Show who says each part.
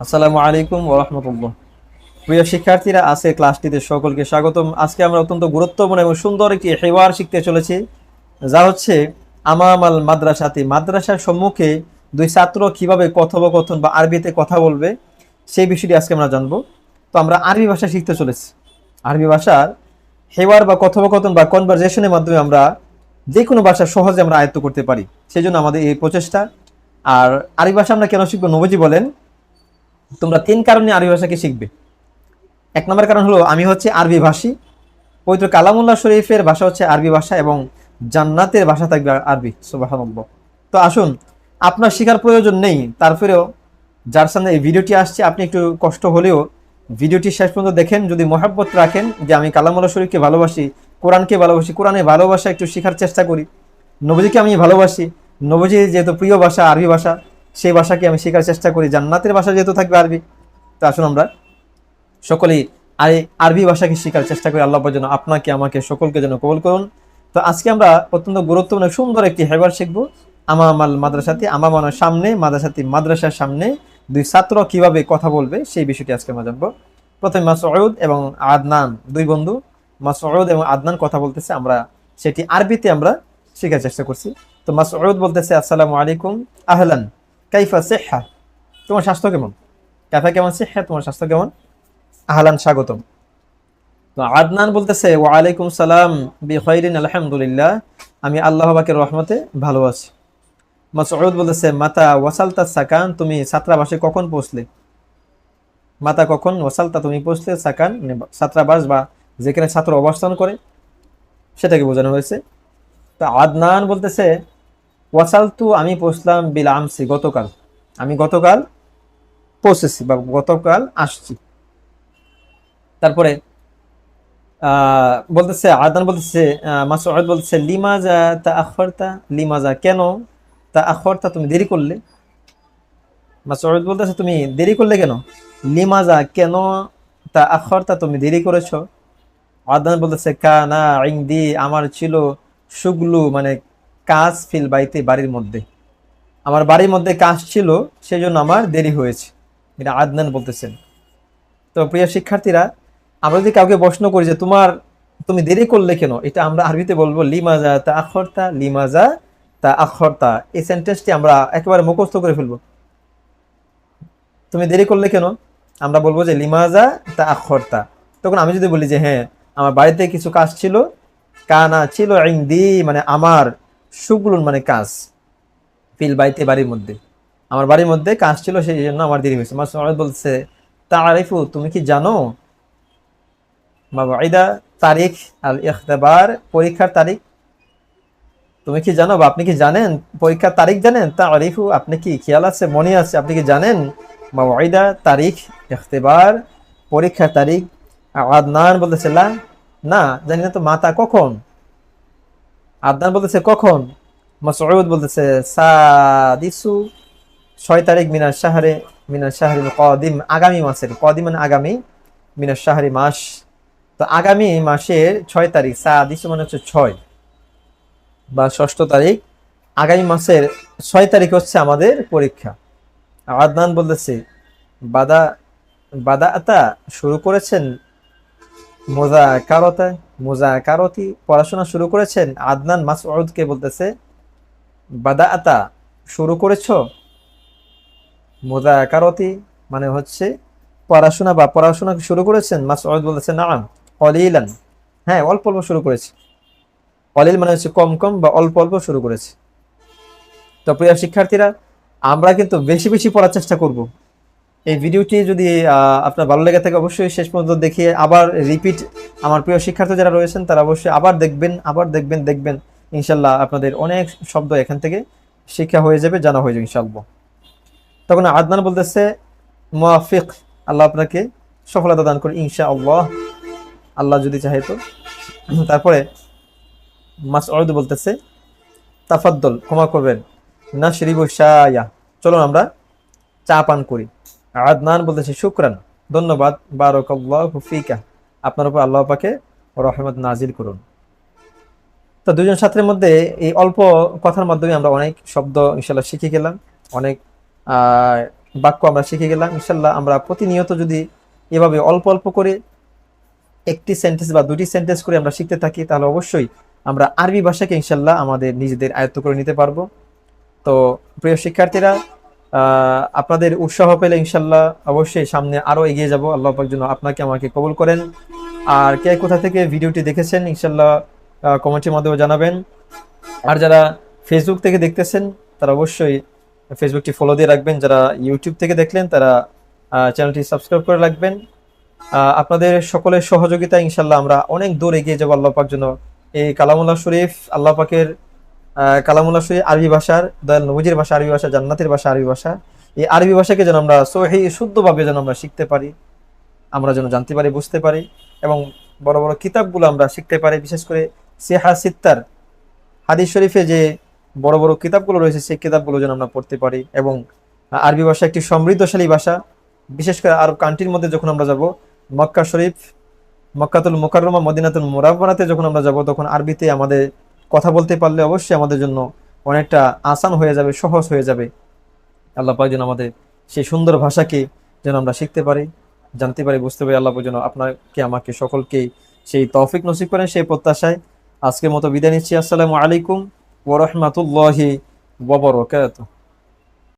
Speaker 1: আসসালামু আলাইকুম ওরহমতুল্লাহ প্রিয় শিক্ষার্থীরা আজকে ক্লাসটিতে সকলকে স্বাগতম। আজকে আমরা অত্যন্ত গুরুত্বপূর্ণ এবং সুন্দর একটি হেওয়ার শিখতে চলেছি, যা হচ্ছে আমামাল মাদ্রাসাতি। মাদ্রাসার সম্মুখে দুই ছাত্র কীভাবে কথোপকথন বা আরবিতে কথা বলবে, সেই বিষয়টি আজকে আমরা জানব। তো আমরা আরবি ভাষা শিখতে চলেছি। আরবি ভাষার হেওয়ার বা কথোপকথন বা কনভারজেশনের মাধ্যমে আমরা যে কোনো ভাষা সহজে আমরা আয়ত্ত করতে পারি। সেই জন্য আমাদের এই প্রচেষ্টা। আর আরবি ভাষা আমরা কেন শিখব? নবজি বলেন তোমরা তিন কারণে আরবি ভাষাকে শিখবে। এক নম্বর কারণ হলো, আমি হচ্ছে আরবি ভাষী। পবিত্র কালামুল্লাহ শরীফের ভাষা হচ্ছে আরবি ভাষা এবং জান্নাতের ভাষা থাকবে আরবি সুবাহানব্ব তো আসুন, আপনার শেখার প্রয়োজন নেই, তারপরেও যার সামনে এই ভিডিওটি আসছে, আপনি একটু কষ্ট হলেও ভিডিওটি শেষ পর্যন্ত দেখেন, যদি মহাব্বত রাখেন যে আমি কালামুল্লাহ শরীফকে ভালোবাসি, কোরআনকে ভালোবাসি, কোরআনে ভালোবাসা একটু শেখার চেষ্টা করি। নবজিকে আমি ভালোবাসি, নবজি যেহেতু প্রিয় ভাষা, আরবি ভাষা সেই ভাষাকে আমি শেখার চেষ্টা করি। জান্নাতের ভাষা যেহেতু থাকবে আরবি, তো আসুন আমরা সকলেই আর আরবি ভাষাকে শেখার চেষ্টা করি। আল্লাহ যেন আপনাকে, আমাকে, সকলকে যেন কবল করুন। তো আজকে আমরা অত্যন্ত গুরুত্বপূর্ণ, সুন্দর একটি হেবার শিখব। আমামাল মাদ্রাসাতে, আমামানের সামনে, মাদ্রাসাতি, মাদ্রাসার সামনে দুই ছাত্র কীভাবে কথা বলবে, সেই বিষয়টি আজকে আমরা জানব। প্রথমে মাসউদ এবং আদনান, দুই বন্ধু। মাসউদ এবং আদনান কথা বলতেছে, আমরা সেটি আরবিতে আমরা শেখার চেষ্টা করছি। তো মাসউদ বলতেছে, আসসালামু আলাইকুম, আহলান। কাইফা সেহা? তোমার স্বাস্থ্য কেমন? কাইফা কেমন সেহা? তোমার স্বাস্থ্য কেমন? আহলান, স্বাগতম। তো আদনান বলতেছে ওয়ালাইকুম সালাম বি খৈরিন আলহামদুলিল্লাহ। আমি আল্লাহ পাকের রহমতে ভালো আছি। মাসউদ বলতেছে, মাতা ওয়াসালতা সাকান, তুমি ছাত্রাবাসে কখন পৌঁছলে? মাতা কখন ওয়াসালতা, তুমি পৌঁছলে সাকান, ছাত্রাবাস বা যেখানে ছাত্র অবস্থান করে? সেটাকে বোঝানো হয়েছে। তো আদনান বলতেছে ওয়াসালতু আমি পৌঁছলাম বিল আমসি গতকাল। আমি গতকাল পৌঁছেছি বা গতকাল আসছি। তারপরে বলতেছে আদান বলতেছে আহ, মাসউদ বলতেছে লিমাজা তা আখরতা লিমাজা কেন? তা আখরতা তুমি দেরি করলে। মাসউদ বলতেছে তুমি দেরি করলে কেন? লিমাজা কেন? তা আখরতা তুমি দেরি করেছ। আদান বলতেছে কানা ইংদি আমার ছিল সুগলু মানে কাজ ফিল বাইতে বাড়ির মধ্যে। আমার বাড়ির মধ্যে কাজ ছিল সেই জন্য আমার দেরি হয়েছে, এটা আদনান বলতেছেন। তো প্রিয় শিক্ষার্থীরা, আমরা যদি কাউকে প্রশ্ন করি যে, তোমার, তুমি দেরি করলে কেন? এটা আমরা আরবিতে বলব লিমাজা তা আখরতা লিমাজা তা আখরতা। এই সেন্টেন্সটি আমরা একেবারে মুখস্থ করে ফেলব। তুমি দেরি করলে কেন? আমরা বলব যে লিমাজা তা আখরতা। তখন আমি যদি বলি যে হ্যাঁ আমার বাড়িতে কিছু কাজ ছিল। কানা ছিল ইংদি মানে আমার সুগুলুন মানে কাজ। ফিল বাইতে বাড়ির মধ্যে। আমার বাড়ির মধ্যে কাজ ছিল সেই জন্য আমার দেরি হয়েছে। আমার সমাজ বলছে তা আরিফু তুমি কি জানো? মাবাইদা তারিখ আল ইখতাবার পরীক্ষার তারিখ। তুমি কি জানো বা আপনি কি জানেন? পরীক্ষার তারিখ জানেন? তা আরিফু আপনি কি খেয়াল আছে? মনে আছে? আপনি কি জানেন? মাবাইদা তারিখ ইখতাবার, পরীক্ষার তারিখ। আদনান বলতেছে না, জানি না তো, মাতা কখন? আদনান বলতেছে, কখন? মাসউদ বলতেছে, সাদিসু ছয় তারিখ মিনার শাহরে মিনার শাহরি কদিম আগামী মাসের কদিম মানে আগামী মিনার শাহরি মাস। তো আগামী মাসের ছয় তারিখ, সাদিসু মানে হচ্ছে ছয় বা ষষ্ঠ তারিখ। আগামী মাসের ছয় তারিখ হচ্ছে আমাদের পরীক্ষা। আদনান বলতেছে, বাদা বাদা আতা শুরু করেছেন মোজা কারতা মোজা কারতি পড়াশোনা শুরু করেছেন? আদনান মাসউদকে বলতেছে বাদা আতা শুরু করেছ? মোজা কারতি মানে হচ্ছে পড়াশোনা বা পড়াশোনা শুরু করেছেন? মাসউদ বলতেছে না কলিলান হ্যাঁ অল্প অল্প শুরু করেছি। কলিল মানে হচ্ছে কম কম বা অল্প অল্প শুরু করেছে। তো প্রিয় শিক্ষার্থীরা, আমরা কিন্তু বেশি বেশি পড়ার চেষ্টা করব। এই ভিডিওটি যদি আপনার ভালো লেগে থাকে, অবশ্যই শেষ পর্যন্ত দেখিয়ে আবার রিপিট আমার প্রিয় শিক্ষার্থী যারা রয়েছেন, তারা অবশ্যই আবার দেখবেন আবার দেখবেন দেখবেন। ইনশাল্লাহ আপনাদের অনেক শব্দ এখান থেকে শিক্ষা হয়ে যাবে, জানা হয়ে যাবে, ইনশাল্লাহ। তখন আদনান বলতেছে মুয়াফিক আল্লাহ আপনাকে সফলতা দান করে ইনশা আল্লাহ আল্লাহ যদি চাহে তো। তারপরে মাসউদ বলতেছে, তাফাদ্দল, ক্ষমা করবেন। না শরীব শায়া। চলুন আমরা চা পান করি। আদনান বলতেছে, শুক্রান, ধন্যবাদ, বারকাল্লাহু ফিকা। আপনার উপর আল্লাহ পাকে রহমত নাজিল করুন। তো দুজন ছাত্রের মধ্যে এই অল্প কথার মাধ্যমে আমরা অনেক শব্দ ইনশাল্লাহ শিখে গেলাম, অনেক বাক্য আমরা শিখে গেলাম। ইনশাল্লাহ আমরা প্রতিনিয়ত যদি এভাবে অল্প অল্প করে একটি সেন্টেন্স বা দুটি সেন্টেন্স করে আমরা শিখতে থাকি, তাহলে অবশ্যই আমরা আরবি ভাষাকে ইনশাল্লাহ আমাদের নিজেদের আয়ত্ত করে নিতে পারব। তো প্রিয় শিক্ষার্থীরা আপনাদের উৎসাহ পেলে ইনশাল্লাহ অবশ্যই সামনে আরও এগিয়ে যাব। আল্লাহ পাক যেন আপনাকে আমাকে কবুল করেন। আর কে কোথা থেকে ভিডিওটি দেখেছেন, ইনশাল্লাহ কমেন্টের মাধ্যমে জানাবেন। আর যারা ফেসবুক থেকে দেখতেছেন, তারা অবশ্যই ফেসবুকটি ফলো দিয়ে রাখবেন। যারা ইউটিউব থেকে দেখলেন, তারা চ্যানেলটি সাবস্ক্রাইব করে রাখবেন। আপনাদের সকলের সহযোগিতা ইনশাল্লাহ আমরা অনেক দূর এগিয়ে যাব। আল্লাহ পাক জন্য এই কালামুল্লাহ শরীফ আল্লাহ পাকের কালামুল্লাহ শরীফ আরবি ভাষার, দয়াল নবুজির ভাষা আরবি ভাষা, জান্নাতের ভাষা আরবি ভাষা। এই আরবি ভাষাকে যেন আমরা সহি, শুদ্ধভাবে যেন আমরা শিখতে পারি, আমরা যেন জানতে পারি, বুঝতে পারি, এবং বড় বড় কিতাবগুলো আমরা শিখতে পারি, বিশেষ করে সেহা সিত্তার হাদিস শরীফে যে বড় বড় কিতাবগুলো রয়েছে, সেই কিতাবগুলো যেন আমরা পড়তে পারি, এবং আরবি ভাষা একটি সমৃদ্ধশালী ভাষা। বিশেষ করে আরব কান্ট্রির মধ্যে যখন আমরা যাব, মক্কা শরীফ, মক্কাতুল মোকাররমা, মদিনাতুল মোরাবানাতে যখন আমরা যাব, তখন আরবিতে আমাদের কথা বলতে পারলে অবশ্যই আমাদের জন্য অনেকটা আসান হয়ে যাবে, সহজ হয়ে যাবে। আল্লাহ পাক যেন আমাদের সেই সুন্দর ভাষাকে যেন আমরা শিখতে পারি, জানতে পারি, বুঝতে পারি। আল্লাহ যেন আপনাকে, আমাকে, সকলকে সেই তৌফিক নসিব করেন সেই প্রত্যাশায়। আজকের মতো বিদায় নিচ্ছি। আসসালামু আলাইকুম ওরহমাতুল্লাহি ওবরকাত